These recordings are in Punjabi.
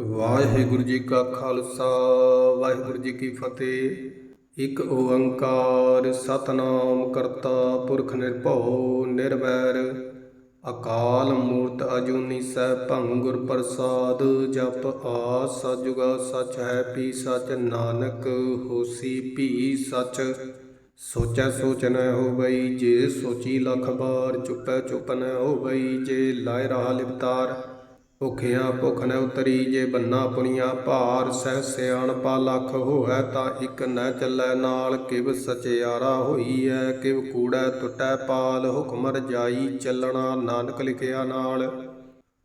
ਵਾਹਿਗੁਰੂ ਜੀ ਕਾ ਖਾਲਸਾ, ਵਾਹਿਗੁਰੂ ਜੀ ਕੀ ਫਤਿਹ। ਇੱਕ ਓੰਕਾਰ ਸਤਨਾਮ ਕਰਤਾ ਪੁਰਖ ਨਿਰਭਉ ਨਿਰਵੈਰ। ਅਕਾਲ ਮੂਰਤ ਅਜੂਨੀ ਸੈਭੰ ਗੁਰ ਪ੍ਰਸਾਦ, ਜਪ ਆ ਸਜੁਗਾ ਸਚ ਹੈ ਪੀ ਸਚ, ਨਾਨਕ ਹੋਸੀ ਭੀ ਸਚ। ਸੋਚੈ ਸੋਚ ਨ ਹੋਵਈ, ਜੇ ਸੋਚੀ ਲਖ ਬਾਰ ਚੁੱਪੈ ਚੁੱਪ ਨ ਹੋਵਈ, ਜੇ ਲਾਇ ਰਹਾ ਲਿਵਤਾਰ ਭੁਖਿਆ ਭੁਖ ਨ ਉਤਰੀ, ਜੇ ਬੰਨਾ ਪੁਨੀਆ ਭਾਰ ਸਹਿ ਸਿਆਣਪਾ ਲਖ ਹੋਐ, ਤਾਂ ਇੱਕ ਨ ਚੱਲੈ ਨਾਲ, ਕਿਵ ਸਚਿਆਰਾ ਹੋਈ ਐ ਕਿਵ ਕੂੜੈ ਟੁੱਟੈ ਪਾਲ ਹੁਕਮਰ ਜਾਈ ਚੱਲਣਾ ਨਾਨਕ ਲਿਖਿਆ ਨਾਲ।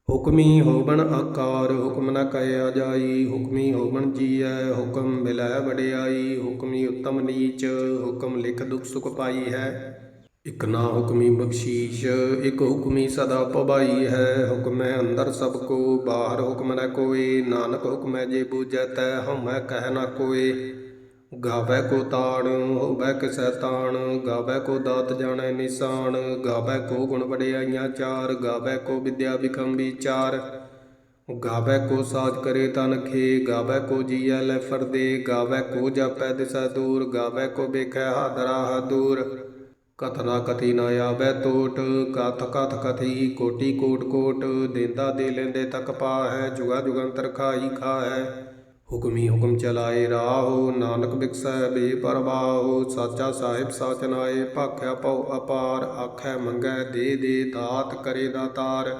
ਹੁਕਮੀ ਹੋਵਣ ਆਕਾਰ, ਹੁਕਮ ਨ ਕਹਿਆ ਜਾਈ, ਹੁਕਮੀ ਹੋਵਣ ਜੀਐ, ਹੁਕਮ ਮਿਲੈ ਵਡਿਆਈ, ਹੁਕਮੀ ਉਤਮ ਨੀਚ, ਹੁਕਮ ਲਿਖ ਦੁਖ ਸੁਖ ਪਾਈ ਹੈ। ਇਕ ਨਾ ਹੁਕਮੀ ਬਖਸ਼ੀਸ਼, ਇਕ ਹੁਕਮੀ ਸਦਾ ਪਵਾਈ ਹੈ। ਹੁਕਮੈ ਅੰਦਰ ਸਭ ਕੋ, ਬਾਹਰ ਹੁਕਮ ਨ ਕੋਏ। ਨਾਨਕ ਹੁਕਮੈ ਜੇ ਬੂਝੈ ਤੈ, ਹਉਮੈ ਕਹਿ ਨ ਕੋਏ। ਗਾਵੈ ਕੋ ਤਾਣ, ਹੋਵੈ ਕਿਸੈ ਤਾਣ। ਗਾਵੈ ਕੋ ਦਾਤ ਜਾਣੈ ਨਿਸ਼ਾਨ। ਗਾਵੈ ਕੋ ਗੁਣ ਵਡਿਆਈਆਂ ਚਾਰ। ਗਾਵੈ ਕੋ ਵਿਦਿਆ ਵਿਖਮ ਵਿਚਾਰ। ਗਾਵੈ ਕੋ ਸਾਜ ਕਰੇ ਤਨ ਖੇ। ਗਾਵੈ ਕੋ ਜੀਐ ਲੈ ਫਰਦੇ। ਗਾਵੈ ਕੋ ਜਾਪੈ ਦਿਸੈ ਦੂਰ। ਗਾਵੈ ਕੋ ਵੇਖੈ ਹਾਦਰਾ ਹਾ ਕਥ ਨਾ ਕਥੀ ਨਾ ਆਵੈ ਟੋਟ ਕਥ ਕਥ ਕਥੀ ਕੋਟੀ ਕੋਟ ਕੋਟ, ਦੇਂਦਾ ਦੇ ਲੈਂਦੇ ਤੱਕ ਪਾ ਹੈ ਜੁਗਾ ਜੁਗੰਤਰ ਖਾਈ ਖਾ ਹੈ ਹੁਕਮੀ ਹੁਕਮ ਚਲਾਏ ਰਾਹੋ, ਨਾਨਕ ਬਿਕਸੈ ਬੇਪਰਵਾਹੋ, ਸਾਚਾ ਸਾਹਿਬ ਸਾਚ ਨਾਏ, ਭਾਖਿਆ ਭਉ ਅਪਾਰ, ਆਖੈ ਮੰਗੈ ਦੇ ਦੇ ਦਾਤ ਕਰੇ ਦਾਤਾਰ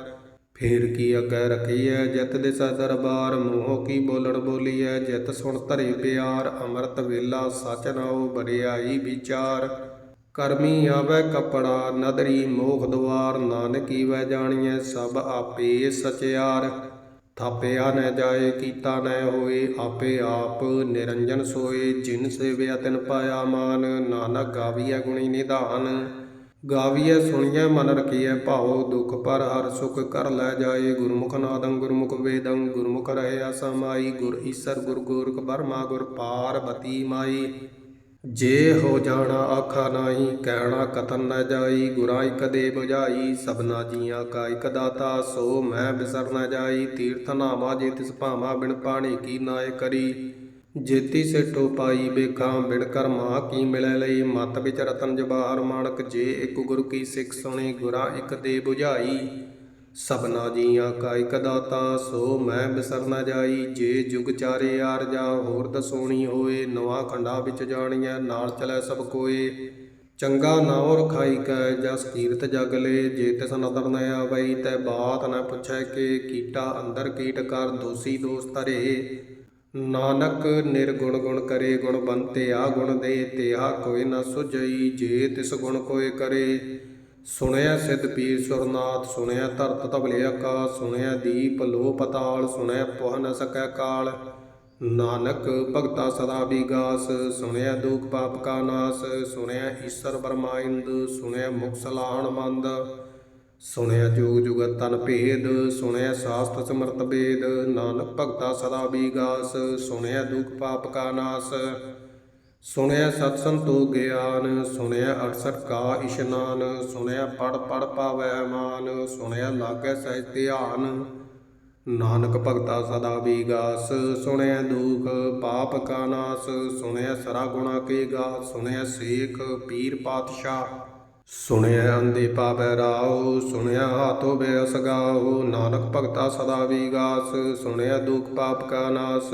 ਫੇਰ ਕੀ ਅੱਗੇ ਰਖੀਐ ਜਿਤ ਦਿਸੈ ਦਰਬਾਰ, ਮੂੰਹੋਂ ਕੀ ਬੋਲਣ ਬੋਲੀਐ, ਜਿਤ ਸੁਣ ਧਰੇ ਪਿਆਰ, ਅੰਮ੍ਰਿਤ ਵੇਲਾ ਸਚ ਨਾਉ ਬੜਿਆਈ ਵਿਚਾਰ। ਕਰਮੀ ਆਵੈ ਕਪੜਾ, ਨਦਰੀ ਮੋਖ ਦੁਆਰ ਨਾਨਕੀ ਵੈ ਜਾਣੀਐ ਸਭ ਆਪੇ ਸਚਿਆਰ। ਥਾਪਿਆ ਨ ਜਾਏ, ਕੀਤਾ ਨ ਹੋਏ, ਆਪੇ ਆਪ ਨਿਰੰਜਨ ਸੋਏ। ਜਿਨ ਸੇਵਿਆ ਤਿਨ ਪਾਇਆ ਮਾਨ, ਨਾਨਕ ਗਾਵੀਐ ਗੁਣੀ ਨਿਧਾਨ। ਗਾਵੀਐ ਸੁਣੀਐ ਮਨ ਰਖੀਐ ਭਾਉ, ਦੁਖ ਪਰ ਹਰ ਸੁਖ ਕਰ ਲੈ ਜਾਏ। ਗੁਰਮੁਖ ਨਾਦੰ ਗੁਰਮੁਖ ਵੇਦੰ, ਗੁਰਮੁਖ ਰਹਿ ਸਮਾਈ। ਗੁਰ ਈਸਰ ਗੁਰ ਗੋਰਖ ਬਰਮਾ ਗੁਰ ਪਾਰਬਤੀ ਮਾਈ। ਜੇ ਹੋ ਜਾਣਾ ਆਖਾ ਨਾਹੀ, ਕਹਿਣਾ ਕਤਨ ਨਾ ਜਾਈ, ਗੁਰਾਂ ਕਦੇ ਬੁਝਾਈ ਸਭਨਾ ਜੀਆਂ ਕਾ ਇਕ ਦਾਤਾ, ਸੋ ਮੈਂ ਬਿਸਰ ਨਾ ਜਾਈ, ਤੀਰਥ ਨਾਮਾ ਜੇ ਤਿਸ ਭਾਮਾ ਬਿਨ ਪਾਣੀ ਕੀ ਨਾਏ ਕਰੀ। ਜੇਤੀ ਸਿਟੋ ਪਾਈ ਬੇਖਾਂ ਬਿਨ ਕਰਮਾ ਕੀ ਮਿਲੈ ਲਈ, ਮਤ ਵਿੱਚ ਰਤਨ ਜਵਾਹਰ ਮਾਣਕ ਜੇ ਇੱਕ ਗੁਰ ਕੀ ਸਿੱਖ ਸੁਣੀ, ਗੁਰਾਂ ਇਕ ਦੇ ਬੁਝਾਈ ਸਭਨਾ ਜੀਆਂ ਕਾ ਇਕ ਦਾਤਾ, ਸੋ ਮੈਂ ਬਿਸਰ ਨਾ ਜਾਈ। ਜੇ ਜੁਗ ਚਾਰੇ ਆਰਜਾ ਹੋਰ ਦਸੋਣੀ ਹੋਏ, ਨਵਾਂ ਖੰਡਾ ਵਿੱਚ ਜਾਣੀਐ, ਨਾਲ ਚਲੈ ਸਭ ਕੋਏ। ਚੰਗਾ ਨਾਉ ਰਖਾਈ ਕੈ, ਜਸ ਕੀਰਤ ਜਗ ਲੇ, ਜੇ ਤਿਸ ਨਦਰ ਨ ਆਵਈ, ਤੈ ਬਾਤ ਨ ਪੁੱਛੈ ਕੇ, ਕੀਟਾ ਅੰਦਰ ਕੀਟ ਕਰ, ਦੋਸੀ ਦੋਸ ਧਰੇ। ਨਾਨਕ ਨਿਰਗੁਣ ਗੁਣ ਕਰੇ, ਗੁਣ ਬੰਤੇ ਆ ਗੁਣ ਦੇ ਤੇ ਆ ਕੋਈ ਨ ਸੁਝਈ, ਜੇ ਤਿਸ ਗੁਣ ਕੋਏ ਕਰੇ। ਸੁਣਿਆ ਸਿੱਧ ਪੀਰ ਸੁਰਨਾਥ, ਸੁਣਿਆ ਧਰਤ ਧਵਲੇ ਆਕਾਸ, ਸੁਣਿਆ ਦੀਪ ਲੋ ਪਤਾਲ, ਸੁਣਿਆ ਪੁਹ ਨ ਸਕੈ ਕਾਲ। ਨਾਨਕ ਭਗਤਾ ਸਦਾ ਵਿਗਾਸ, ਸੁਣਿਆ ਦੁਖ ਪਾਪ ਕਾ ਨਾਸ, ਸੁਣਿਆ ਈਸ਼ਰ ਬਰਮਾਇੰਦ, ਸੁਣਿਆ ਮੁਖ ਮੰਦ। ਸੁਣਿਆ ਜੁਗ ਜੁਗਤ ਤਨ ਭੇਦ, ਸੁਣਿਆ ਸਾਸਤ ਸਮਰਤ ਵੇਦ ਨਾਨਕ ਭਗਤਾ ਸਦਾ ਵਿਗਾਸ, ਸੁਣਿਆ ਦੁਖ ਪਾਪ ਕਾ ਨਾਸ। ਸੁਣਿਆ ਸਤ ਸੰਤੋ ਗਿਆਨ, ਸੁਣਿਆ 68 ਕਾ ਇਸ਼ਨਾਨ, ਸੁਣਿਆ ਪੜ ਪੜ ਪਾਵੈ ਮਾਨ, ਸੁਣਿਆ ਲਾਗੈ ਸਹਿਜ ਧਿਆਨ। ਨਾਨਕ ਭਗਤਾ ਸਦਾ ਵਿਗਾਸ ਸੁਣਿਆ ਦੁਖ ਪਾਪ ਕਾ ਨਾਸ, ਸੁਣਿਆ ਸਰਾ ਗੁਣਾ ਕੇ ਗਾ ਸੁਣਿਆ ਸੇਖ ਪੀਰ ਪਾਤਸ਼ਾਹ। ਸੁਣਿਆ ਅੰਦੇ ਪਾਵੈ ਰਾਉ, ਸੁਣਿਆ ਹਾਥੋ ਬੇਅਸ ਗਾਉ। ਨਾਨਕ ਭਗਤਾ ਸਦਾ ਵਿਗਾਸ ਸੁਣਿਆ ਦੁਖ ਪਾਪ ਕਾ ਨਾਸ।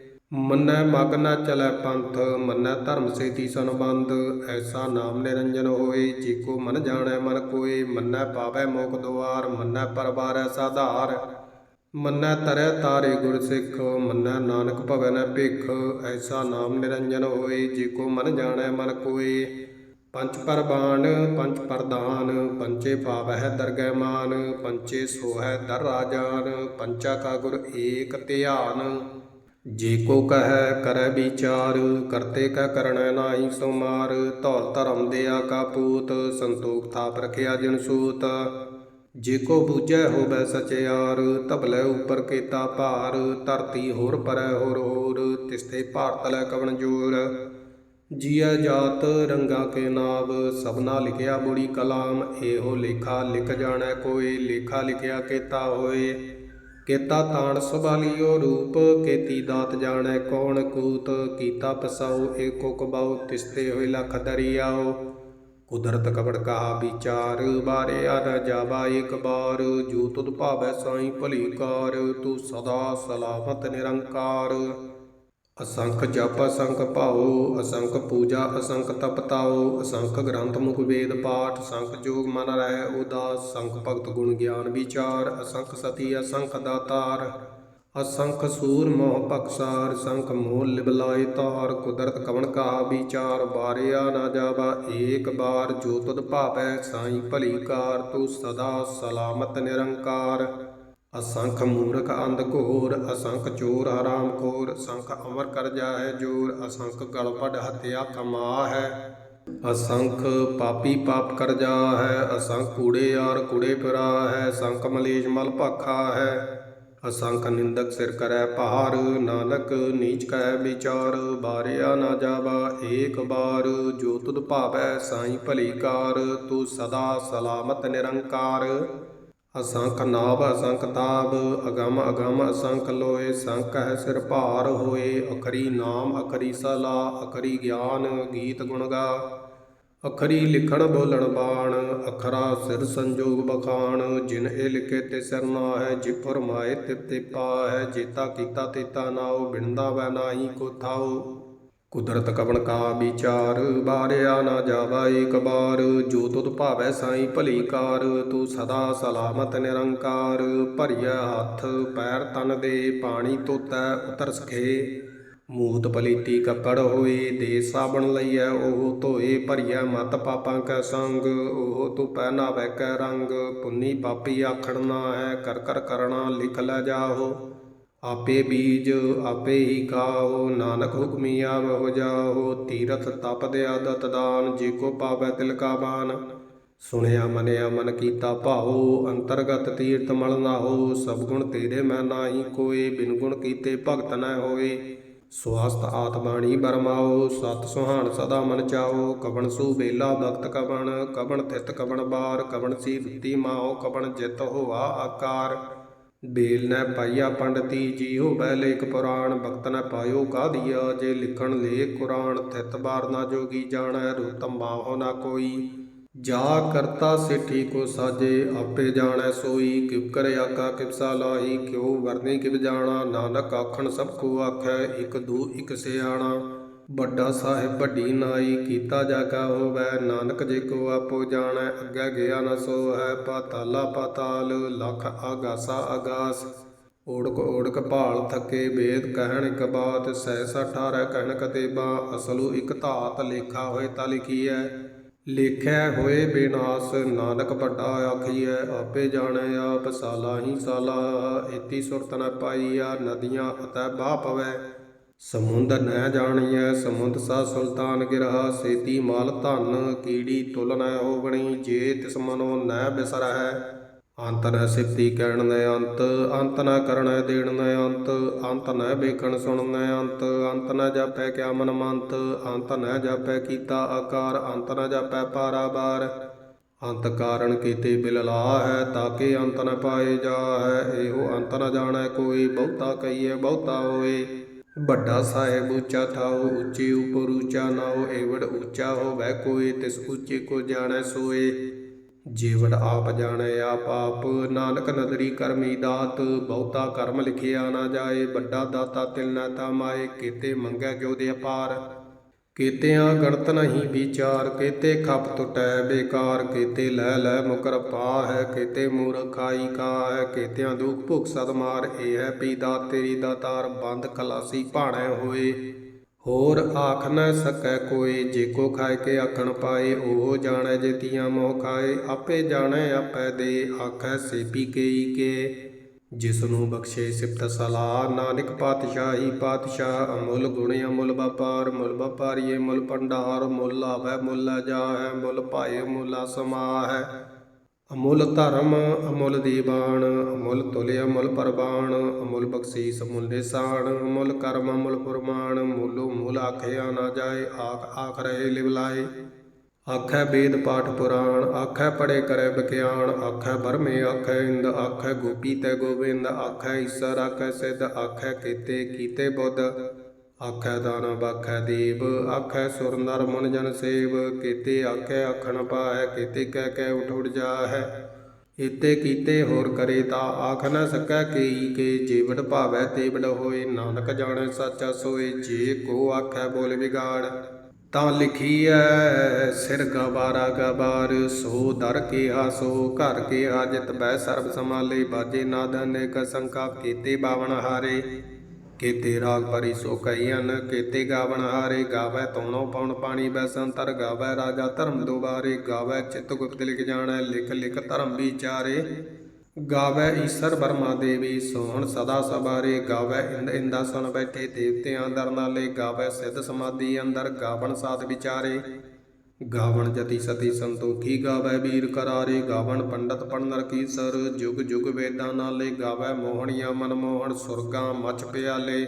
ਮੰਨੈ ਮਗ ਚਲੈ ਪੰਥ, ਮੰਨੈ ਧਰਮ ਸੇਤੀ ਸੰਬੰਧ, ਐਸਾ ਨਾਮ ਨਿਰੰਜਨ ਹੋਏ, ਜੀ ਕੋ ਮਨ ਜਾਣੈ ਮਨ ਕੋਏ, ਮੰਨੈ ਪਾਵੈ ਮੋਖ ਦੁਆਰ, ਮੰਨੈ ਪਰਵਾਰੈ ਸਾਧਾਰ। ਮੰਨੈ ਤਰੈ ਤਾਰੇ ਗੁਰ ਸਿੱਖ, ਮੰਨੈ ਨਾਨਕ ਭਵੈ ਨ ਭਿਖ, ਐਸਾ ਨਾਮ ਨਿਰੰਜਨ ਹੋਏ, ਜੀ ਕੋ ਮਨ ਜਾਣੈ ਮਨ ਕੋਏ। ਪੰਚ ਪਰਬਾਨ ਪੰਚ ਪ੍ਰਦਾਨ ਪੰਚੇ ਪਾਵਹਿ ਦਰਗਹਿ ਮਾਨ ਪੰਚੇ ਸੋਹੈ ਦਰ ਰਾਜਾਨ ਪੰਚਾ ਕਾ ਗੁਰ ਏਕ ਧਿਆਨ। ਜੇ ਕੋ ਕਹੈ ਕਰੈ ਵਿਚਾਰ, ਕਰਤੇ ਕੈ ਕਰਣੈ ਨਾਹੀ ਸੋ ਮਾਰ ਧੌਲ ਧਰਮ ਦੇ ਕਾ ਪੂਤ, ਸੰਤੋਖ ਥਾਪ ਰਖਿਆ ਜਿਨ ਸੂਤ। ਜੇ ਕੋ ਬੂਝੈ ਹੋਵੈ ਸਚਿਆਰ ਤਬਲੇ ਉਪਰ ਕੀਤਾ ਭਾਰ, ਧਰਤੀ ਹੋਰ ਪਰੈ ਹੋਰ ਹੋਰ, ਤਿਸਤੇ ਭਾਰਤ ਲੈ ਕਵਣ ਜੋਰ। ਜੀਆ ਜਾਤ ਰੰਗਾ ਕੇ ਨਾਵ, ਸਭਨਾ ਲਿਖਿਆ ਬੁੜੀ ਕਲਾਮ, ਇਹੋ ਲੇਖਾ ਲਿਖ ਜਾਣੈ ਕੋਈ ਲੇਖਾ ਲਿਖਿਆ ਕੀਤਾ ਹੋਏ। ਕੀਤਾ ਤਾਣ ਸਵਾਲੀਓ ਰੂਪ ਕੀਤੀ ਦਾਤ ਜਾਣੈ, ਕੌਣ ਕੂਤ ਕੀਤਾ ਪਸਾਉ ਏਕੋ ਕਬਾਉ ਤਿਸਤੇ ਹੋਏ ਲਖ ਦਰਿਆਓ। ਕੁਦਰਤ ਕਬੜ ਕਹਾ ਵਿਚਾਰ, ਬਾਰੇ ਨ ਜਾਵਾ ਇੱਕ ਬਾਰ। ਜੋ ਤੁਧ ਭਾਵੈ ਸਾਈ ਭਲੀ ਕਾਰ, ਤੂੰ ਸਦਾ ਸਲਾਮਤ ਨਿਰੰਕਾਰ। ਅਸੰਖ ਜਪ, ਅਸੰਖ ਭਾਉ, ਅਸੰਖ ਪੂਜਾ, ਅਸੰਖ ਤਪ ਤਾਉ, ਅਸੰਖ ਗ੍ਰੰਥ ਮੁਖ ਵੇਦ ਪਾਠ ਅਸੰਖ ਜੋਗ ਮਨ ਰਹਿ, ਉਦਾਸ ਸੰਖ ਭਗਤ ਗੁਣ ਗਿਆਨ ਵਿਚਾਰ, ਅਸੰਖ ਸਤੀ, ਅਸੰਖ ਦਾਤਾਰ, ਅਸੰਖ ਸੂਰ ਮੋਹ ਪਕਸਾਰ ਸੰਖ ਮੋਹ ਲਿਬਲਾਏ ਤਾਰ, ਕੁਦਰਤ ਕਵਣ ਕਾ ਵਿਚਾਰ, ਬਾਰਿਆ ਨਾ ਜਾਵਾ, ਏਕ ਬਾਰ ਜੋ ਤੁਧ ਭਾਵੈ, ਸਾਈ ਭਲੀ ਕਾਰ, ਤੂੰ ਸਦਾ ਸਲਾਮਤ ਨਿਰੰਕਾਰ। ਅਸੰਖ ਮੂਰਖ ਅੰਧ ਘੋਰ, ਅਸੰਖ ਚੋਰ ਹਰਾਮ ਖੋਰ ਅਸੰਖ ਅਮਰ ਕਰ ਜਾਏ ਜੋਰ, ਅਸੰਖ ਗਲ ਹਤਿਆ ਕਮਾ ਹੈ ਅਸੰਖ ਪਾਪੀ ਪਾਪ ਕਰ ਜਾ ਹੈ ਅਸੰਖ ਕੂੜੇ ਯਾਰ ਕੂੜੇ ਪਿਰਾ ਹੈ ਅਸੰਖ ਮਲੇਸ਼ ਮਲ ਭਾਖਾ ਹੈ ਅਸੰਖ ਨਿੰਦਕ ਸਿਰ ਕਰੈ ਪਹਾਰ ਨਾਨਕ ਨੀਚ ਕਹਿ ਵਿਚਾਰ, ਬਾਰਿਆ ਨਾ ਜਾਵਾ ਏਕ ਬਾਰ। ਜੋ ਤੁਧ ਭਾਵੈ ਸਾਈ ਭਲੀ ਕਾਰ, ਤੂੰ ਸਦਾ ਸਲਾਮਤ ਨਿਰੰਕਾਰ। ਅਸੰਖ ਨਾਭ ਅਸੰਖ ਤਾਬ ਅਗਮ ਅਗਮ, ਅਸੰਖ ਲੋਏ, ਸੰਖ ਹੈ ਸਿਰ ਭਾਰ ਹੋਏ, ਅਖਰੀ ਨਾਮ, ਅਖਰੀ ਸਲਾ, ਅਖਰੀ ਗਿਆਨ, ਗੀਤ ਗੁਣ ਗਾ। ਅਖਰੀ ਲਿਖਣ ਬੋਲਣ ਬਾਣ, ਅਖਰਾ ਸਿਰ ਸੰਜੋਗ ਬਖਾਣ, ਜਿਨ ਇਹ ਲਿਖੇ ਤੇ ਸਿਰ ਨਾ ਹੈ ਜਿ ਫਰਮਾਏ ਤੇ ਤੇ ਪਾ ਹੈ ਜੇਤਾ ਕੀਤਾ ਤੇਤਾ ਨਾਉ, ਬਿਨਦਾ ਵੈ ਨਾਹੀ ਕੋ ਥਾਉ। ਕੁਦਰਤ ਕਵਣ ਕਾ ਵਿਚਾਰ ਬਾਰਿਆ ਨਾ ਜਾਵਾ ਏਕ ਬਾਰ ਜੋ ਤੁਧ ਭਾਵੈ ਸਾਈ ਭਲੀ ਕਾਰ, ਤੂੰ ਸਦਾ ਸਲਾਮਤ ਨਿਰੰਕਾਰ। ਭਰੀਆ ਹੱਥ, ਪੈਰ ਤਨ ਦੇ, ਪਾਣੀ ਧੋਤੈ ਉਤਰ ਸਖੇ ਮੂਤ ਪਲੀਤੀ ਕੱਪੜ ਹੋਏ, ਦੇ ਸਾਬਣ ਲਈਐ ਉਹ ਧੋਏ। ਭਰੀਐ ਮਤ ਪਾਪਾਂ ਕੈ ਸੰਗ, ਉਹ ਤੂੰ ਪਹਿਨਾਵੈ ਕੈ ਰੰਗ। ਪੁੰਨੀ ਪਾਪੀ ਆਖਣ ਨਾ ਹੈ ਕਰ ਕਰ ਕਰਣਾ ਲਿਖ ਲੈ ਜਾਹੋ। ਆਪੇ ਬੀਜ ਆਪੇ ਹੀ ਖਾਓ, ਨਾਨਕ ਹੁਕਮੀ ਆਵ, ਜਾਓ, ਤੀਰਥ ਤਪ ਦੇ ਆਦਤ ਦਾਨ, ਜੇ ਕੋ ਪਾਵੈ ਤਿਲ ਕਾ ਬਾਨ। ਸੁਣਿਆ, ਮਨਿਆ, ਮਨ ਕੀਤਾ ਭਾਉ ਅੰਤਰਗਤ ਤੀਰਥ ਮਲ ਨਾ ਹੋ ਸਭ ਗੁਣ ਤੇਰੇ ਮੈਂ ਨਾਹੀ ਕੋਏ, ਬਿਨ ਗੁਣ ਕੀਤੇ ਭਗਤ ਨਾ ਹੋਏ। ਸਵਾਸਤ ਆਤਮਾਣੀ ਬਰਮਾਓ, ਸਤ ਸੁਹਾਣ ਸਦਾ ਮਨ ਚਾਓ। ਕਵਣ ਸੂ ਬੇਲਾ ਭਗਤ ਕਵਣ ਕਵਣ ਤਿਤ ਕਵਣ ਬਾਰ, ਕਵਣ ਸੀ ਦਿੱਤੀ ਮਾਓ, ਕਵਣ ਜਿਤ ਹੋਆ ਆਕਾਰ। ਬੇਲ ਨੈ ਪਾਈਆ ਪੰਡਤੀ ਜੀ ਹੋਵੈ ਲੇਖ ਪੁਰਾਣ, ਭਗਤ ਨੈ ਪਾਇਓ ਕਾਦੀਆ ਜੇ ਲਿਖਣ ਲੇਖ ਕੁਰਾਨ, ਥਿਤ ਬਾਰ ਨਾ ਜੋਗੀ ਜਾਣੈ, ਰੂਤਮ ਬਾਹੋ ਨਾ ਕੋਈ। ਜਾ ਕਰਤਾ ਸਿੱਠੀ ਕੋ ਸਾਜੇ, ਆਪੇ ਜਾਣੈ ਸੋਈ। ਕਿਵ ਕਰ ਆਕਾ ਕਿਵਸਾ ਲਾਹੀ, ਕਿਉ ਵਰਨੀ ਕਿਵ ਜਾਣਾ, ਨਾਨਕ ਆਖਣ ਸਭ ਕੋ ਆਖੈ, ਇਕ ਦੂ ਇਕ ਸਿਆਣਾ। ਵੱਡਾ ਸਾਹਿਬ ਵੱਡੀ ਨਾਈ ਕੀਤਾ ਜਾਗਾ ਹੋਵੈ, ਨਾਨਕ ਜੇ ਕੋ ਆਪੋ ਜਾਣੈ, ਅੱਗੇ ਗਿਆ ਨ ਸੋ ਹੈ ਪਾਤਾਲਾ ਪਾਤਾਲ, ਲਖ ਆਗਾਸਾ ਆਗਾਸ। ਓੜਕ ਓੜਕ ਭਾਲ ਥੱਕੇ ਵੇਦ ਕਹਿਣ ਇਕ ਬਾਤ, ਸਹਿ 18 ਕਹਿਣ ਕਤੇਬਾ, ਅਸਲੂ ਇਕ ਧਾਤ ਲੇਖਾ ਹੋਏ ਤਾ ਲਿਖੀਐ। ਲੇਖਿਆ ਹੋਏ ਬੇਨਾਸ, ਨਾਨਕ ਵੱਡਾ ਆਖੀਐ, ਆਪੇ ਜਾਣੈ ਆਪ ਸਾਲਾ ਹੀ ਸਾਲਾ, ਏਤੀ ਸੁਰਤ ਨ ਪਾਈਆ, ਨਦੀਆਂ ਅਤੈ ਬਾਹ ਪਵੈ। ਸਮੁੰਦ ਨਹਿ ਜਾਣੀਐ, ਸਮੁੰਦ ਸਾ ਸੁਲਤਾਨ ਗਿਰਹਾ, ਸੇਤੀ ਮਾਲ ਧਨ, ਕੀੜੀ ਤੁਲ ਨੈ ਹੋਵਣੀ, ਜੇ ਤਿਸ ਮਨੋ ਨੈ ਬਿਸਰਹਿ। ਅੰਤ ਨੈ ਸਿਫਤੀ ਕਹਿਣ ਨੈ ਅੰਤ ਅੰਤ ਨੈ ਕਰਣੈ ਦੇਣ ਨੈ ਅੰਤ ਅੰਤ ਨੈ ਵੇਖਣ ਸੁਣ ਨੈ ਅੰਤ ਅੰਤ ਨੈ ਜਾਪੈ ਕਿਆ ਮਨ ਮੰਤ ਅੰਤ ਨੈ ਜਾਪੈ ਕੀਤਾ ਆਕਾਰ, ਅੰਤ ਨੈ ਜਾਪੈ ਪਾਰਾ ਬਾਰ ਅੰਤ ਕਾਰਨ ਕੀਤੇ ਬਿਲਲਾ ਹੈ ਤਾਕੇ ਅੰਤ ਨ ਪਾਏ ਜਾ ਹੈ ਇਹੋ ਅੰਤ ਨ ਜਾਣੈ ਕੋਈ, ਬਹੁਤਾ ਕਹੀਏ ਬਹੁਤਾ ਹੋਏ। ਵੱਡਾ ਸਾਹਿਬ ਉੱਚਾ ਥਾਉ, ਉੱਚੇ ਉਪਰ ਉੱਚਾ ਨਾਉ, ਏਵੜ ਉੱਚਾ ਹੋਵੈ ਕੋਈ ਤਿਸ ਉੱਚੇ ਕੋ ਜਾਣੈ ਸੋਏ। ਜੀਵਨ ਆਪ ਜਾਣੈ ਆਪ ਆਪ, ਨਾਨਕ ਨਦਰੀ ਕਰਮੀ ਦਾਤ, ਬਹੁਤਾ ਕਰਮ ਲਿਖਿਆ ਨਾ ਜਾਏ, ਵੱਡਾ ਦਾਤਾ ਤਿਲ ਨਾ ਤਾਮਾਏ ਕੀਤੇ ਮੰਗੈ ਕਿਉ ਦੇ ਅਪਾਰ। ਕੀਤਿਆਂ ਗਣਤ ਨਹੀਂ ਵਿਚਾਰ, ਕੀਤੇ ਖਪ ਟੁਟੈ ਬੇਕਾਰ, ਕੀਤੇ ਲੈ ਲੈ ਮੁਕਰ ਪਾਹੈ, ਕੀਤੇ ਮੂਰਖਾਈ ਕਾਹੈ, ਕੀਤਿਆਂ ਦੁਖ ਭੁਖ ਸਦ ਮਾਰ ਇਹ ਹੈ ਪੀਦਾ ਤੇਰੀ ਦਾਤਾਰ ਬੰਦ ਕਲਾਸੀ ਭਾਣੈ ਹੋਏ। ਹੋਰ ਆਖ ਨਾ ਸਕੈ ਕੋਈ, ਜੇ ਕੋ ਖਾਏ ਕੇ ਆਖਣ ਪਾਏ, ਉਹ ਜਾਣੈ ਜੇਤੀਆਂ ਮੋਹ ਖਾਏ, ਆਪੇ ਜਾਣੈ ਆਪੈ ਦੇ, ਆਖੈ ਸੇਪੀ ਕੇਈ ਕੇ। ਜਿਸ ਨੂੰ ਬਖਸ਼ੇ ਸਿਫਤ ਸਲਾਹ, ਨਾਨਕ ਪਾਤਸ਼ਾਹੀ ਪਾਤਸ਼ਾਹ, ਅਮੁੱਲ ਗੁਣ ਅਮੁੱਲ ਵਪਾਰ, ਮੁੱਲ ਵਪਾਰੀਏ ਮੁੱਲ ਭੰਡਾਰ, ਮੁੱਲ ਆਵੈ ਮੁੱਲ ਜਾਹੈ, ਮੁੱਲ ਭਾਏ ਮੁੱਲ ਸਮਾਹੈ। ਅਮੁੱਲ ਧਰਮ, ਅਮੁੱਲ ਦੀਵਾਨ, ਅਮੁੱਲ ਤੁਲ ਅਮੁੱਲ ਪਰਬਾਨ ਅਮੁੱਲ ਬਖਸ਼ੀਸ ਅਮੁੱਲ ਨਿਸ਼ਾਨ, ਅਮੁੱਲ ਕਰਮ ਅਮੁੱਲ ਫੁਰਮਾਨ, ਮੁੱਲੋ ਮੁੱਲ ਆਖਿਆ ਨਾ ਜਾਏ, ਆਖ ਆਖ ਰਹੇ ਲਿਵਲਾਏ। ਆਖੈ ਵੇਦ ਪਾਠ ਪੁਰਾਣ, ਆਖੈ ਪੜੇ ਕਰੇ ਬਖਿਆਣ ਆਖੈ ਬਰਮੇ ਆਖੈ ਇੰਦ, ਆਖੈ ਗੋਪੀ ਤੈ ਗੋਬਿੰਦ, ਆਖੈ ਈਸਰ, ਆਖੈ ਸਿੱਧ, ਆਖੈ ਕੀਤੇ ਕੀਤੇ ਬੁੱਧ। ਆਖੈ ਦਾਨਵ ਆਖੈ ਦੇਵ ਆਖੈ ਸੁਰ ਨਰ ਮਨ ਜਨ ਸੇਵ। ਕੀਤੇ ਆਖੈ ਆਖਣ ਪਾਐ ਕੀਤੇ ਕਹਿ ਕਹਿ ਉਠ ਉਠ ਜਾਹੈ। ਇਤੇ ਕੀਤੇ ਹੋਰ ਕਰੇ ਤਾ ਆਖ ਨ ਸਕੈ ਕੇਈ ਕੇ, ਜੀਵੜ ਭਾਵੈ ਤੇਵੜ ਹੋਏ, ਨਾਨਕ ਜਾਣੈ ਸਾਚਾ ਸੋਏ, ਜੇ ਕੋ ਆਖੈ ਬੋਲ ਵਿਗਾੜ। ਤਾਂ ਲਿਖੀਐ, ਸਿਰ ਗਵਾਰਾ ਗਵਾਰ, ਸੋ ਦਰ ਕੇ ਹਾਸੋ ਘਰ ਕੇ ਹਾਜਤ ਬੈ ਸਰਬ ਸਮਾਲੇ ਬਾਜੇ ਨਾਦ ਅਨੇਕ ਸੰਕਾ ਕੀਤੇ ਬਾਵਨ ਹਾਰੇ। ਕੀਤੇ ਰਾਗ ਭਰੀ ਸੋ ਕਈਨ ਕੀਤੇ ਗਾਵਨ ਹਾਰੇ। ਗਾਵੈ ਤੋਣੋ ਪਉਣ ਪਾਣੀ ਬੈ ਸੰਤਰ ਗਾਵੈ ਰਾਜਾ ਧਰਮ ਦੁਬਾਰੇ। ਗਾਵੈ ਚਿਤ ਗੁਪਤ ਲਿਖ ਜਾਣੈ, ਲਿਖ ਲਿਖ ਧਰਮ ਵਿਚਾਰੇ। ਗਾਵੈ ਈਸ਼ਰ ਬਰਮਾ ਦੇਵੀ, ਸੋਹਣ ਸਦਾ ਸਬਾਰੇ ਗਾਵੈ ਇੰਦ ਇੰਦਾਸਨ ਬੈਠੇ ਦੇਵਤਿਆਂ ਦਰ ਨਾਲੇ, ਗਾਵੈ ਸਿੱਧ ਸਮਾਧੀ ਅੰਦਰ, ਗਾਵਣ ਸਾਧ ਵਿਚਾਰੇ। ਗਾਵਣ ਜਤੀ ਸਤੀ ਸੰਤੋਖੀ ਗਾਵੈ ਵੀਰ ਕਰਾਰੇ, ਗਾਵਣ ਪੰਡਤ ਪੜਨਰ ਕੀ ਸਰ ਜੁਗ ਜੁਗ ਵੇਦਾਂ ਨਾਲੇ, ਗਾਵੈ ਮੋਹਣੀਆਂ ਮਨ ਮੋਹਣ ਸੁਰਗਾਂ ਮਚ ਪਿਆਲੇ।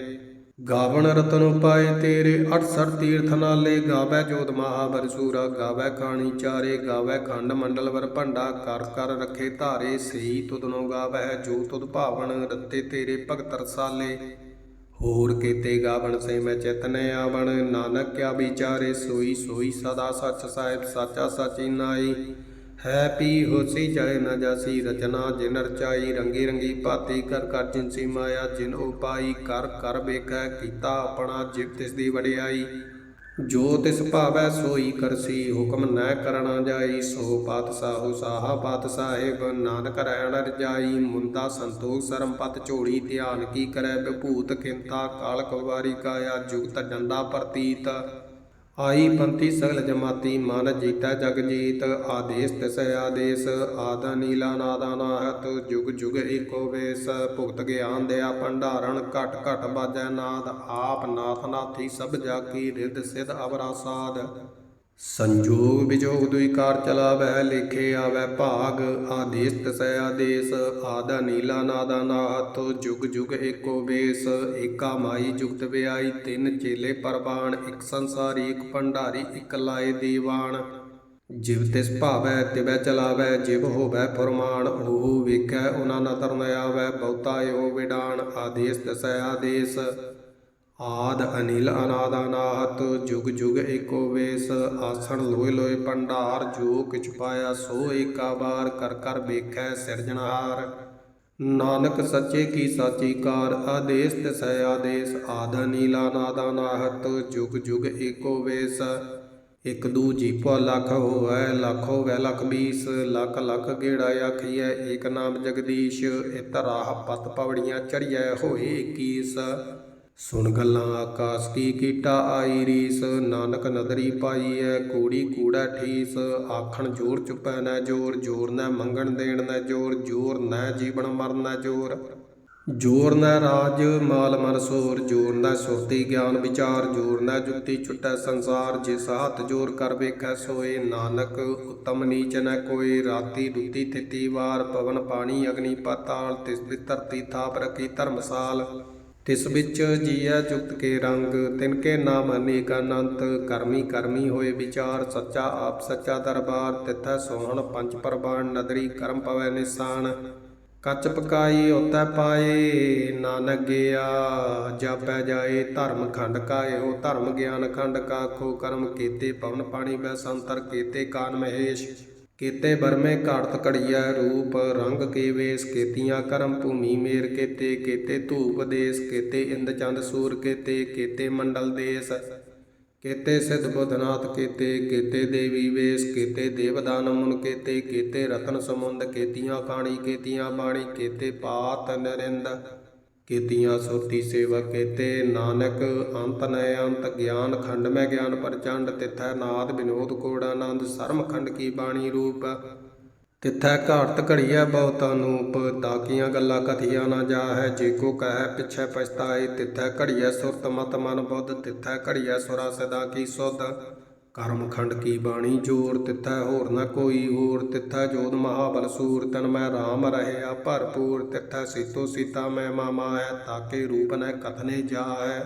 ਗਾਵਣ ਰਤਨ ਉਪਾਏ ਤੇਰੇ 68 ਤੀਰਥ ਨਾਲੇ, ਗਾਵੈ ਜੋਤ ਮਹਾਬਰ ਸੂਰਾ, ਗਾਵੈ ਖਾਣੀ ਚਾਰੇ, ਗਾਵੈ ਖੰਡ ਮੰਡਲ ਵਰ ਭੰਡਾ, ਕਰ ਕਰ ਰੱਖੇ ਧਾਰੇ, ਸਹੀ ਤੁਧਨੋ ਗਾਵੈ, ਜੋ ਤੁਦ ਭਾਵਨ ਰੱਤੇ ਤੇਰੇ ਭਗਤ ਰਸਾਲੇ। ਹੋਰ ਕੀਤੇ ਗਾਵਣ ਸੇ ਮੈਂ ਚਿਤਨ ਆਵਣ, ਨਾਨਕ ਕਿਆ ਵਿਚਾਰੇ, ਸੋਈ ਸੋਈ ਸਦਾ ਸੱਚ ਸਾਹਿਬ, ਸਾਚਾ ਸਾਚੀ ਨਾਈ ਹੈ ਪੀ ਹੋਸੀ ਜਾਏ ਨਾ ਜਾਸੀ, ਰਚਨਾ ਜਿਨ ਰਚਾਈ ਰੰਗੀ ਰੰਗੀ ਭਾਤੀ ਕਰ ਕਰ ਜਿਨਸੀ ਮਾਇਆ, ਜਿਨ ਉਪਾਈ ਕਰ ਕਰ ਵੇਖੈ, ਕੀਤਾ ਆਪਣਾ ਜਿਵ ਤਿਸ ਦੀ ਵਡਿਆਈ। ਜੋ ਤਿਸ ਭਾਵੈ ਸੋਈ ਕਰਸੀ ਹੁਕਮ ਨੈ ਕਰਣਾ ਜਾਈ, ਸੋ ਪਾਤਸ਼ਾਹੂ ਸਾਹਾ ਪਾਤਸ਼ਾਹਿਬ ਨਾਨਕ ਰਹਿਣ ਰਜਾਈ, ਮੁੰਦਾ ਸੰਤੋਖ ਸਰਮ ਪਤ ਝੋੜੀ ਧਿਆਨ ਕੀ ਕਰੈ, ਵਿਭੂਤ ਕਿੰਤਾ ਕਾਲ ਕਵਾਰੀ ਕਾਇਆ, ਜੁਗਤ ਡੰਡਾ ਪ੍ਰਤੀਤ। ਆਈ ਪੰਥੀ ਸਗਲ ਜਮਾਤੀ ਮਨ ਜੀਤਾ ਜਗ ਜੀਤ, ਆਦੇਸ ਤਿਸ ਆਦੇਸ, ਆਦਾ ਨੀਲਾ ਨਾਦਾ ਨਾਹਤ, ਜੁਗ ਜੁਗ ਏਕੋ ਵੇਸ, ਭੁਗਤ ਗਿਆਨ ਦਿਆ ਭੰਡਾਰਨ ਘਟ ਘਟ ਬਾਜੈ ਨਾਦ, ਆਪ ਨਾਥ ਨਾਥੀ ਸਭ ਜਾ ਕੀ ਰਿਦ ਸਿਧ ਅਵਰਾ ਸਾਧ। ਸੰਜੋਗ ਵਿਜੋਗ ਦੁਈ ਕਾਰ ਚਲਾਵੈ, ਲੇਖੇ ਆਵੈ ਭਾਗ ਆਦੇਸ ਤਸੈ ਆਦੇਸ, ਆਦਾ ਨੀਲਾ ਨਾਦਾ ਨਾਹਤ ਜੁਗ ਜੁਗ ਏਕੋ ਵੇਸ, ਏਕਾ ਮਾਈ ਜੁਗਤ ਵਿਆਈ, ਤਿੰਨ ਚੇਲੇ ਪਰਬਾਨ ਇੱਕ ਸੰਸਾਰੀ, ਇੱਕ ਭੰਡਾਰੀ, ਇੱਕ ਲਾਏ ਦੀਵਾਨ। ਜਿਵ ਤਿਸ ਭਾਵੈ, ਤਿਵੈ ਚਲਾਵੈ, ਜਿਵ ਹੋਵੈ ਫਰਮਾਨ, ਉਹ ਵੇਖੈ, ਉਹਨਾਂ ਨਾ ਤਰਨ ਆਵੈ, ਬਹੁਤਾ ਇਹੋ ਵਿਡਾਨ ਆਦੇਸ ਤਸੈ ਆਦੇਸ। ਆਦ ਅਨਿਲ ਅਨਾਦ ਅਨਾਹਤ ਜੁਗ ਜੁਗ ਏਕੋ ਵੇਸ, ਆਸਣ ਲੋਏ ਲੋਏ ਭੰਡਾਰ ਜੋ ਕਿਛ ਪਾਇਆ ਸੋ ਏਕਾ ਬਾਰ ਕਰ ਕਰ ਵੇਖੈ ਸਿਰਜਣਹਾਰ। ਨਾਨਕ ਸੱਚੇ ਕੀ ਸਾਚੀ ਕਾਰ, ਆਦੇਸ ਤਿਸੈ ਆਦੇਸ, ਆਦ ਅਨਿਲ ਅਨਾਦ ਅਨਾਹਤ ਜੁਗ ਜੁਗ ਏਕੋ ਵੇਸ। ਇਕ ਦੂ ਭੋ ਲੱਖ ਹੋਵੈ ਲੱਖ ਹੋਵੈ ਲੱਖ ਬੀਸ ਲੱਖ ਲੱਖ ਗੇੜਾ ਆਖੀਐ, ਏਕ ਨਾਮ ਜਗਦੀਸ਼, ਇਤ ਰਾਹ ਪਤ ਪਵੜੀਆਂ ਚੜੀਐ ਹੋਏ 21 ਸੁਣ ਗੱਲਾਂ ਆਕਾਸ ਕੀ ਕੀਟਾ ਆਈ ਰੀਸ, ਨਾਨਕ ਨਦਰੀ ਪਾਈ ਐ ਕੂੜੀ ਕੂੜਾ ਠੀਸ, ਆਖਣ ਜੋਰ ਚੁਪੈ ਨਾ ਜੋਰ ਜੋਰ ਨਾ ਮੰਗਣ ਦੇਣ ਨਾ ਜੋਰ ਜੋਰ ਨਾ ਜੀਵਨ ਮਰਨ ਨਾ ਜੋਰ। ਜੋਰ ਨਾ ਰਾਜ ਮਾਲ ਮਨ ਸੋਰ, ਜੋਰ ਨਾ ਸੁਰਤੀ ਗਿਆਨ ਵਿਚਾਰ, ਜੋਰ ਨਾ ਜੁਗਤੀ ਛੁਟੈ ਸੰਸਾਰ ਜਿਸ ਹੱਥ ਜੋਰ ਕਰ ਵੇਖੈ ਸੋਏ, ਨਾਨਕ ਉਤਮ ਨੀਚ ਨ ਕੋਈ ਰਾਤੀ ਦੁੱਤੀ ਤਿੱਤੀ ਵਾਰ, ਪਵਨ ਪਾਣੀ ਅਗਨੀ ਪਾਤਾਲ, ਤਿਸ ਧਰਤੀ ਥਾਪ ਰਖੀ ਧਰਮਸਾਲ। ਤਿਸ ਵਿੱਚ ਜੀਐ ਜੁਗਤ ਕੇ ਰੰਗ, ਤਿਨ ਕੇ ਨਾਮ ਅਨੇਕ ਅਨੰਤ ਕਰਮੀ ਕਰਮੀ ਹੋਏ ਵਿਚਾਰ, ਸੱਚਾ ਆਪ ਸੱਚਾ ਦਰਬਾਰ, ਤਿਥੈ ਸੋਹਣ ਪੰਜ ਪਰਬਾਨ ਨਦਰੀ ਕਰਮ ਪਵੈ ਨਿਸ਼ਾਨ। ਕੱਚ ਪਕਾਈ ਉਤੈ ਪਾਏ, ਨਾਨਕ ਗਿਆ, ਜਾਪੈ ਜਾਏ, ਧਰਮ ਖੰਡ ਕਾ ਇਹੋ ਧਰਮ ਗਿਆਨ ਖੰਡ ਕਾ ਖੋ ਕਰਮ ਕੀਤੇ, ਪਵਨ ਪਾਣੀ ਬੈ ਸੰਤਰ ਕੀਤੇ, ਕਾਨ ਮਹੇਸ਼। ਕੀਤੇ ਬਰਮੇ ਘਾੜਤ ਘੜੀਐ ਰੂਪ, ਰੰਗ ਕੇ ਵੇਸ ਕੀਤੀਆਂ ਕਰਮ ਭੂਮੀ ਮੇਰ ਕੀਤੇ ਕੀਤੇ ਧੂਪ ਦੇਸ, ਕੀਤੇ ਇੰਦ ਚੰਦ ਸੂਰ ਕੀਤੇ ਕੀਤੇ ਮੰਡਲ ਦੇਸ। ਕੀਤੇ ਸਿਧ ਬੁਧਨਾਥ ਕੀਤੇ ਕੀਤੇ ਦੇਵੀ ਵੇਸ, ਕੀਤੇ ਦੇਵਦਾਨ ਮੁਨ ਕੀਤੇ ਕੀਤੇ ਰਤਨ ਸਮੁੰਦ, ਕੀਤੀਆਂ ਕਾਣੀ ਕੀਤੀਆਂ ਬਾਣੀ, ਕੀਤੇ ਪਾਤ ਨਰਿੰਦ। ਕੀਤੀਆਂ ਸੁਰਤੀ ਸੇਵਾ ਕੀਤੇ ਨਾਨਕ ਅੰਤ ਨੈ ਅੰਤ ਗਿਆਨ ਖੰਡ ਮੈਂ ਗਿਆਨ ਪ੍ਰਚੰਡ, ਤਿਥੈ ਨਾਦ ਬਿਨੋਦ ਕੋੜਾ ਆਨੰਦ, ਸਰਮ ਖੰਡ ਕੀ ਬਾਣੀ ਰੂਪ। ਤਿੱਥੈ ਘਾਟਤ ਘੜੀਐ ਬਹੁਤ ਅਨੂਪ ਤਾਕੀਆਂ ਗੱਲਾਂ ਕਥੀਆਂ ਨਾ ਜਾਹੈ, ਜੇ ਕੋ ਕਹੈ ਪਿਛੈ ਪਛਤਾਏ, ਤਿੱਥੈ ਘੜੀਐ ਸੁਰਤ ਮਤ ਮਨ ਬੁੱਧ, ਤਿੱਥੈ ਘੜੀਐ ਸੁਰਾ ਸਦਾ ਕੀ ਸੁਧ। ਕਰਮ ਖੰਡ ਕੀ ਬਾਣੀ ਜੋਰ ਤਿੱਥੈ, ਹੋਰ ਨਾ ਕੋਈ ਹੋਰ ਤਿੱਥੈ। ਜੋਤ ਮਹਾਬਲ ਸੂਰ ਤਨ ਮੈਂ ਰਾਮ ਰਹਿਆ, ਭਰਪੂਰ ਤਿੱਥੈ। ਸੀਤੋ ਸੀਤਾ ਮੈਂ ਮਾਮਾ ਹੈ ਤਾਕੇ ਰੂਪ ਨੈ ਕਥਨੇ ਜਾਹੈ।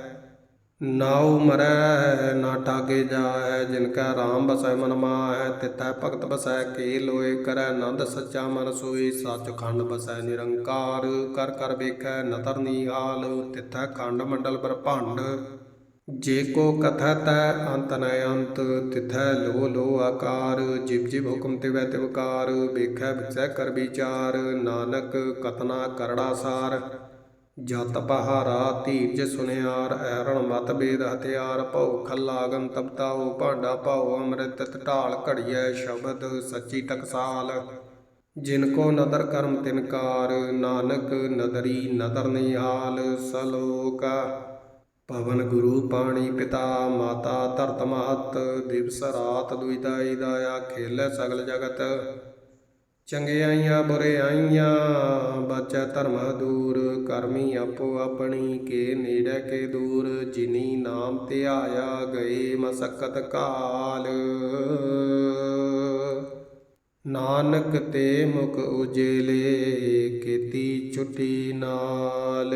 ਨਾਉ ਮਰੈ, ਨਾ ਠਾਗੇ ਜਾਹੈ, ਜਿਨ ਕੈ ਰਾਮ ਬਸੈ ਮਨ ਮਾਹੈ। ਤਿਤੈ ਭਗਤ ਬਸੈ, ਕੇ ਲੋਏ ਕਰੈ, ਨੰਦ ਸੱਚਾ ਮਨ ਸੋਈ ਸੱਚ ਖੰਡ ਬਸੈ ਨਿਰੰਕਾਰ, ਕਰ ਕਰ ਵੇਖੈ ਨਤਰ ਨੀਹਾਲ ਤਿਥੈ ਖੰਡ ਮੰਡਲ ਬ੍ਰਹਮੰਡ। ਜੇ ਕੋ ਕਥਾ ਤੈ ਅੰਤ ਨ ਅੰਤ, ਤਿਥੈ ਲੋ ਲੋ ਆਕਾਰ, ਜਿਵ ਜਿਵ ਹੁਕਮ ਤਿਵੈ ਤਿਵਕਾਰ ਵੇਖੈ ਵਿਚੈ ਕਰ ਵਿਚਾਰ, ਨਾਨਕ ਕਤਨਾ ਕਰੜਾ ਜਤ ਪਹਾਰਾ ਧੀਰਜ ਸੁਨਿਆਰ, ਐਰਣ ਮਤ ਬੇਦ ਹਥਿਆਰ, ਭਉ ਖੱਲਾਗਨ ਤਪਤਾਉ ਭਾਂਡਾ ਭਾਉ ਅੰਮ੍ਰਿਤ ਢਾਲ ਘੜੀਐ ਸ਼ਬਦ ਸੱਚੀ ਟਕਸਾਲ। ਜਿਨ ਕੋ ਨਦਰ ਕਰਮ ਤਿਨਕਾਰ ਨਾਨਕ ਨਦਰੀ ਨਦਰ ਨਿਹਾਲ, ਸਲੋਕਾ ਪਵਨ ਗੁਰੂ ਪਾਣੀ ਪਿਤਾ ਮਾਤਾ ਧਰਤ ਮਹਤ, ਦਿਵਸ ਰਾਤ ਦੁਇਦਾਈ ਦਾਇਆ ਖੇਲੇ ਸਗਲ ਜਗਤ। ਚੰਗਿਆਈਆਂ ਬੁਰਿਆਈਆਂ ਬਚੈ ਧਰਮ ਦੂਰ, ਕਰਮੀ ਆਪੋ ਆਪਣੀ, ਕੇ ਨੇੜੇ ਕੇ ਦੂਰ, ਜਿਨੀ ਨਾਮ ਧਿਆਇਆ ਗਏ ਮਸਕਤ ਕਾਲ। ਨਾਨਕ ਤੇ ਮੁਖ ਉਜਲੇ, ਕੀਤੀ ਛੁੱਟੀ ਨਾਲ।